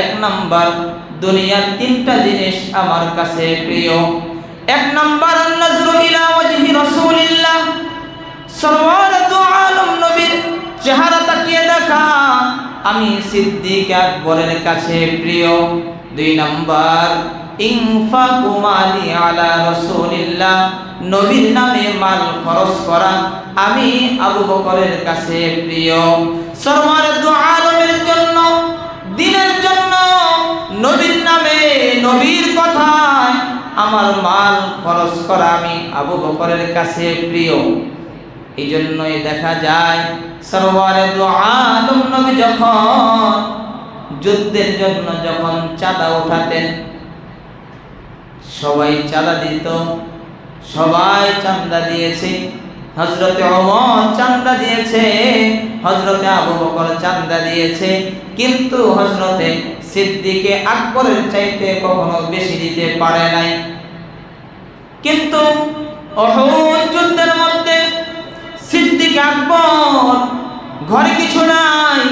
এক নাম্বার, দুনিয়ার তিনটা জিনিস আমার কাছে প্রিয়। এক নাম্বার নজরু ইলা ওয়াজহি রাসূলিল্লাহ। সরওয়ার দু আলম নবীর চেহারা তাকিয়ে দেখা, আমি সিদ্দিক আকবরের কাছে প্রিয়। দুই নাম্বার, ইনফাকু মালি আলা রাসূলিল্লাহ। নবীর নামে মাল খরচ করা, আমি আবু বকরের কাছে প্রিয়। সরওয়ার দু নবীর নামে, নবীর কথায় আমার মাল খরচ করা আমি আবু বকরের কাছে প্রিয়। এই জন্যই দেখা যায় সরোয়ারে আলম নবী যখন যুদ্ধের জন্য যখন চাঁদা উঠাতেন সবাই চাঁদা দিত, সবাই চান্দা দিয়েছে হজরতে অমর চান্দা দিয়েছে। হজরতে আবু বকর চান্দা দিয়েছে, কিন্তু হজরতে সিদ্দিকে আকবরের চাইতে কখনো বেশি দিতে পারে নাই। কিন্তু যুদ্ধের মধ্যে সিদ্দিক আকবর ঘরে কিছু নাই।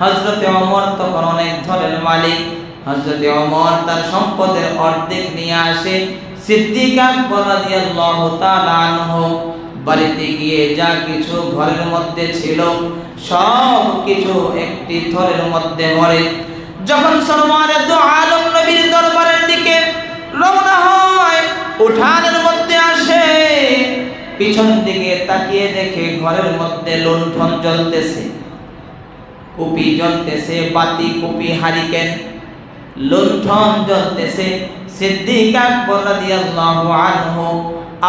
হজরতে অমর তখন অনেক ধরের মালিক। হজরতে অমর তার সম্পদের অর্ধেক নিয়ে আসে। সিদ্দিক আকবর রাদিয়াল্লাহু তাআলা আনহু বাড়িতে গিয়ে যা কিছু ঘরের মধ্যে ছিল, সব কিছু একটি থরের মধ্যে ভরে। যখন সলমানের দু আলম নবীর দরবারের দিকে রওনা হয়, উঠানের মধ্যে আসে, পিছন দিকে তাকিয়ে দেখে ঘরের মধ্যে লুণ্ঠন জ্বলতেছে। কুপি জ্বলতেছে, বাতি, কুপি, হারিকেন, লুণ্ঠন জ্বলতেছে। সিদ্দিক আকবর রাদিয়াল্লাহু আনহু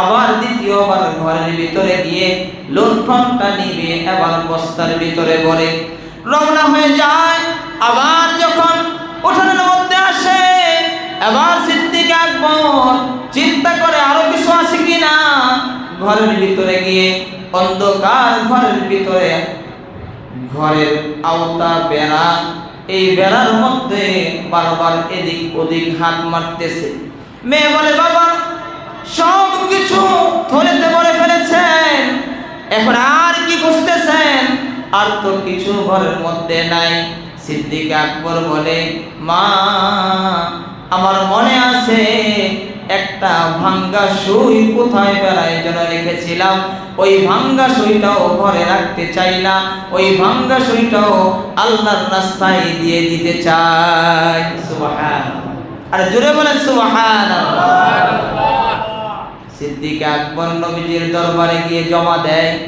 আবার দ্বিতীয়বার ঘরের ভিতরে গিয়ে লুণ্ঠনটা নিবে এবার বস্তার ভিতরে ভরে রওনা হয়ে যায়। আবার যখন উঠানের মধ্যে আসে আবার সিদ্দিক আকবর চিন্তা করে, আরও কিছু আছে কিনা? ঘরের ভিতরে গিয়ে অন্ধকার ঘরের ভিতরে ঘরের আওতা বেড়া, এই বেড়ার মধ্যে বারবার এদিক ওদিক হাত মারতেছে। মেয়ে বলে, বাবা সব কিছু থলেতে ভরে ফেলেছেন। এখন আর কি খুঁজতেছেন? আর তো কিছু ঘরের মধ্যে নাই। সিদ্দিক আকবর বলে, মা, আমার মনে আছে, একটা ভাঙ্গা সুই কোথায় বেড়ায় যেন রেখেছিলাম। ওই ভাঙ্গা সুইটাও ঘরে রাখতে চাই না। ওই ভাঙ্গা সুইটাও আল্লাহর রাস্তায় দিয়ে দিতে চাই। সুবহান আর জোরে বলেন সুবহান সিদ্দিক আকবর নবীজির দরবারে গিয়ে জমা দেয়।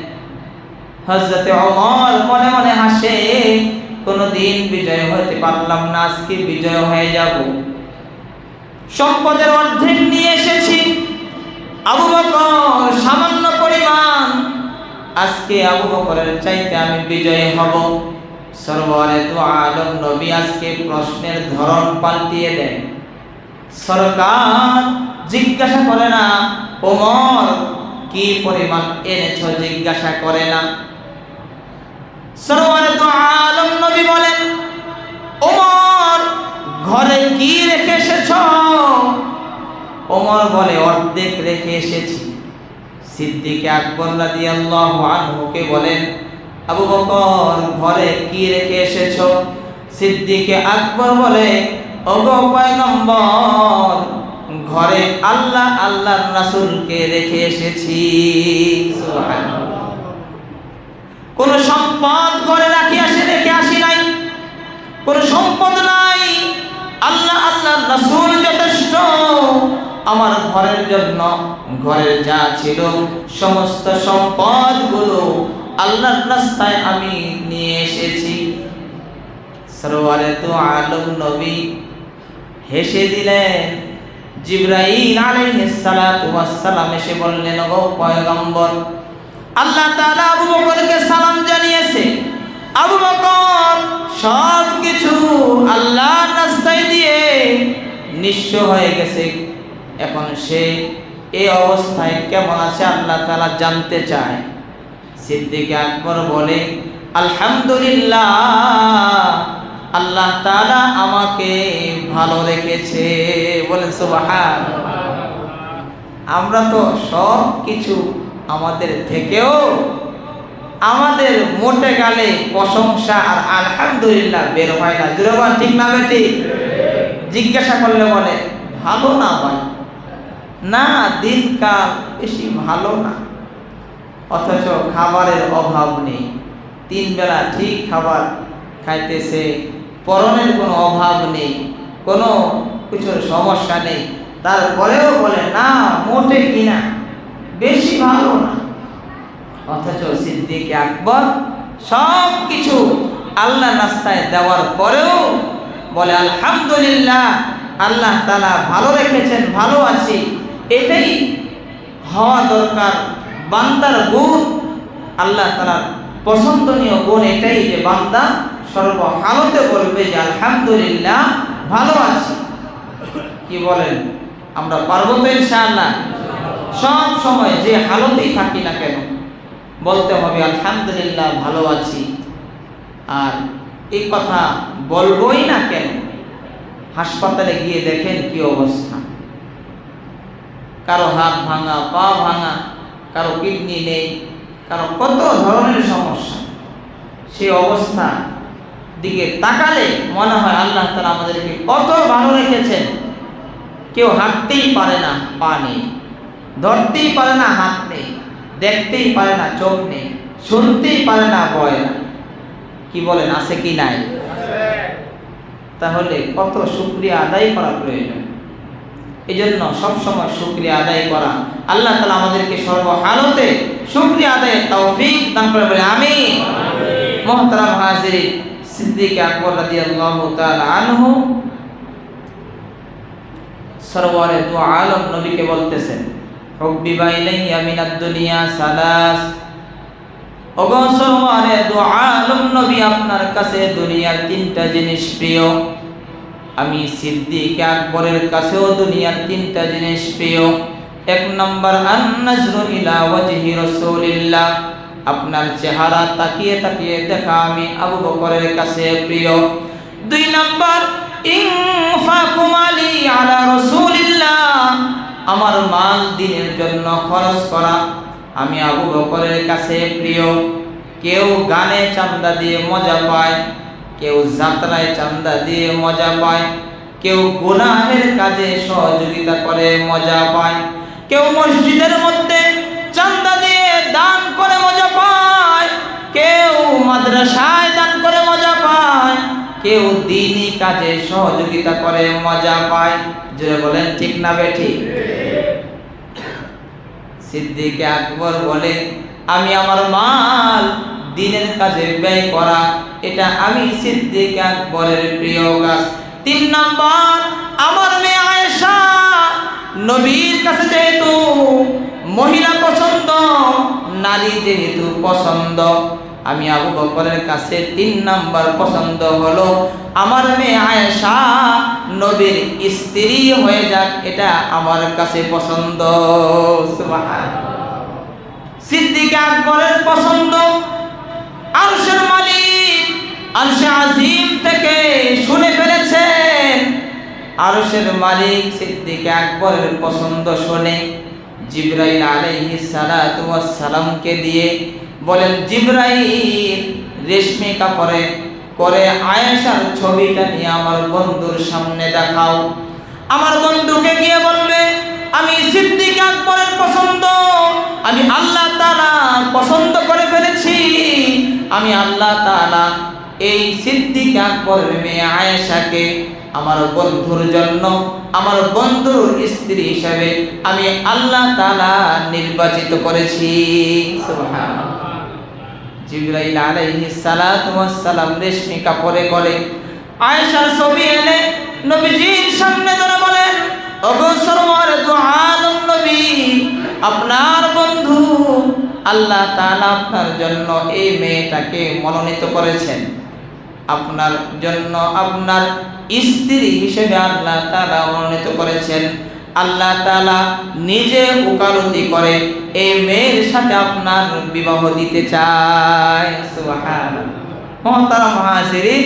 হজরতে অমর মনে মনে হাসে, কোনদিন বিজয় হতে পারলাম না, আজকে বিজয় হয়ে যাব। সম্পদের অর্ধেক নিয়ে এসেছি। আবু বকর সামান্য পরিমাণ। আজকে আবু বকরের চাইতে আমি বিজয়ী হব। সরবরে তো আলম নবী আজকে প্রশ্নের ধরন পাল্টিয়ে দেয়। সরকার জিজ্ঞাসা করে না, ওমর, কি পরিমাণ এনেছ জিজ্ঞাসা করে না? সরবরে তো আলম নবী বলেন, ওমর, ঘরে কি রেখে এসেছ? ওমর বলে, অর্ধেক রেখে এসেছি। সিদ্দিকে আকবর রাদিয়াল্লাহু আনহুকে বলেন, আবু বকর, ঘরে কি রেখে এসেছ? সিদ্দিকে আকবর বলে, ওগো পয়গম্বর ঘরে আল্লাহ আল্লাহর রাসূলকে রেখে এসেছি। কোন সম্পদ ঘরে রাখি আসে, রেখে আসি নাই। কোন সম্পদ নাই। আল্লাহ আল্লাহ রাসূল যথেষ্ট। আমার ঘরের জন্য ঘরের যা ছিল, সমস্ত সম্পদগুলো আল্লাহর রাস্তায় আমি নিয়ে এসেছি। সরোয়ারে তো আলম নবী হেসে দিলেন জিব্রাইল আলাইহিস সালাতু ওয়াস সালাম এসে বললেন ও পয়গম্বর, আল্লাহ তাআলা আবু বকরকে সালাম জানিয়েছে। আবু বকর সব কিছু আল্লাহর রাস্তায় দিয়ে নিঃস্ব হয়ে গেছে। এখন সে এই অবস্থায় কেমন আছে আল্লাহ তাআলা জানতে চায়। সিদ্দিক আকবর বলে, আলহামদুলিল্লাহ আল্লাহ তাআলা আমাকে ভালো রেখেছে। বলেন সুবহান আমরা তো সব কিছু আমাদের থেকেও আমাদের মোটে গালে প্রশংসা আর আলহামদুলিল্লাহ বের হয় না। দুরবান ঠিক না বেটি? জিজ্ঞাসা করলে বলে, ভালো না ভাই? না, দিনকাল বেশি ভালো না। অথচ খাবারের অভাব নেই। তিন বেলা ঠিক খাবার খাইতেছে। পরনের কোনো অভাব নেই, কোনো কিছুর সমস্যা নেই। তারপরেও বলে, না, মোটে কিনা বেশি ভালো না। অথচ সিদ্দিক আকবর সব কিছু আল্লাহ রাস্তায় দেওয়ার পরেও বলে, আলহামদুলিল্লাহ, আল্লাহ তালা ভালো রেখেছেন, ভালো আছি। এটাই হওয়া দরকার। বান্দার গুণ, আল্লাহ তালার পছন্দনীয় গুণ এটাই যে বান্দা সর্বহালতে বলবে যে, আলহামদুলিল্লাহ, ভালো আছি। কি বলেন? আমরা পারব তো ইনশাআল্লাহ। সব সময় যে হালতেই থাকি না কেন, বলতে হবে, আলহামদুলিল্লাহ, ভালো আছি। আর এই কথা বলবই না কেন, হাসপাতালে গিয়ে দেখেন কি অবস্থা। কারও হাত ভাঙা, পা ভাঙা, কারও কিডনি নেই, কারও কত ধরনের সমস্যা। সেই অবস্থা দিকে তাকালে মনে হয় আল্লাহ তালা আমাদেরকে কত ভালো রেখেছেন। কেউ হাঁটতেই পারে না পা নেই। ধরতেই পারে না হাত নেই। দেখতেই পারে না চোখ নেই। শুনতেই পারে না বয় না। কি বলেন আছে কি নাই? তাহলে কত শুক্রিয়া আদায় করা প্রয়োজন। এই জন্য সবসময় শুক্রিয়া আদায় করা। আল্লাহ তালা আমাদেরকে সর্বহালতে শুক্রিয়া আদায়ের তৌফিক দান করে বলে আমি মহতারাম হাজির সিদ্দিক আকবর রাদিয়াল্লাহু তাআলা আনহু সরওয়ারে দু আলম নবীকে বলতেছেন, হব্বি বাইলাইয়া মিনাদ দুনিয়া সালাস। ওগো দু আলম নবী আপনার কাছে দুনিয়ার তিনটা জিনিস প্রিয়। আমি সিদ্দিক আকবরের কাছেও দুনিয়ার তিনটা জিনিস প্রিয়। এক নম্বর, আন্নাজরু ইলা ওয়াজহি রাসূলিল্লাহ। আপনার চেহারা তাকিয়ে তাকিয়ে দেখা আমি আবু বকরের কাছে প্রিয়। দুই নম্বর আমার মাল দিনের জন্য খরচ করা আমি আবু বকরের কাছে প্রিয়। কেউ গানে চান্দা দিয়ে মজা পায়, কেউ যাত্রায় চান্দা দিয়ে মজা পায়, কেউ গুনাহের কাজে সহযোগিতা করে মজা পায়, কেউ মসজিদের মধ্যে মাদ্রাসায় দান করে মজা পায়, কেউ দিনই কাজে সহযোগিতা করে মজা পায়। জোরে বলেন, ঠিক না বেঠি? সিদ্দিক আকবর বলে, আমি আমার মাল দিনের কাজে ব্যয় করা, এটা আমি সিদ্দিক আকবরের প্রিয় কাজ তিন নম্বর, আমার মেয়ে আয়েশা নবীর কাছে যেহেতু মহিলা পছন্দ, নারী যেহেতু পছন্দ। আমি আবু বকরের কাছে তিন নাম্বার পছন্দ হলো, আমার মেয়ে আয়েশা নবীর স্ত্রী হয়ে যাক, এটা আমার কাছে পছন্দ। সিদ্দিক আকবরের পছন্দ, আরশের মালিক, আরশে আজিম থেকে শুনে ফেলেছেন। আরশের মালিক সিদ্দিক আকবরের পছন্দ শুনে জিব্রাইল আলাইহিস সালাতু ওয়াস সালামকে দিয়ে বলেন, জিব্রাইল রেশমি কাপড়ে করে আয়েশার ছবিটা নিয়ে আমার বন্ধুর সামনে দেখাও। আমার বন্ধুকে গিয়ে বলবে, আমি সিদ্দিক আকবরের পছন্দ। আমি আল্লাহ তাআলা পছন্দ করে ফেলেছি। আমি আল্লাহ তাআলা এই সিদ্দিক আকবরের মেয়ে আয়েশাকে আমার বন্ধুর জন্য, আমার বন্ধুর স্ত্রী হিসাবে আমি আল্লাহ তাআলা নির্বাচিত করেছি। সুবহানাল্লাহ। জিব্রাইল ওয়াস সালাম রেশমি কাপড়ে করে আয়েশার ছবি এনে নবীজির সামনে ধরে বলেন দু নবী, আপনার বন্ধু আল্লাহ তাআলা আপনার জন্য এই মেয়েটাকে মনোনীত করেছেন। আপনার জন্য আপনার স্ত্রী হিসেবে আল্লাহ তাআলা মনোনীত করেছেন। আল্লাহ তালা নিজে উকালতি করে এই মেয়ের সাথে আপনার বিবাহ দিতে চায়। মহাতারা হাজিরিন